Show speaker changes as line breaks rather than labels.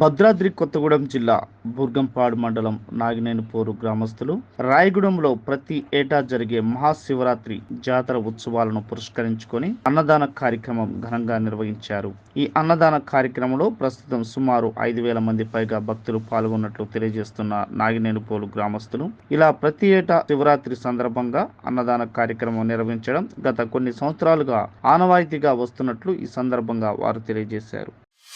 భద్రాద్రి కొత్తగూడెం జిల్లా బుర్గంపాడు మండలం నాగినేనిపోరు గ్రామస్తులు రాయగూడెంలో ప్రతి ఏటా జరిగే మహాశివరాత్రి జాతర ఉత్సవాలను పురస్కరించుకొని అన్నదాన కార్యక్రమం ఘనంగా నిర్వహించారు. ఈ అన్నదాన కార్యక్రమంలో ప్రస్తుతం సుమారు ఐదు వేల మంది పైగా భక్తులు పాల్గొన్నట్లు తెలియజేస్తున్న నాగినేనిపోలు గ్రామస్తులు ఇలా ప్రతి ఏటా శివరాత్రి సందర్భంగా అన్నదాన కార్యక్రమం నిర్వహించడం గత కొన్ని సంవత్సరాలుగా ఆనవాయితీగా వస్తున్నట్లు ఈ సందర్భంగా వారు తెలియజేశారు.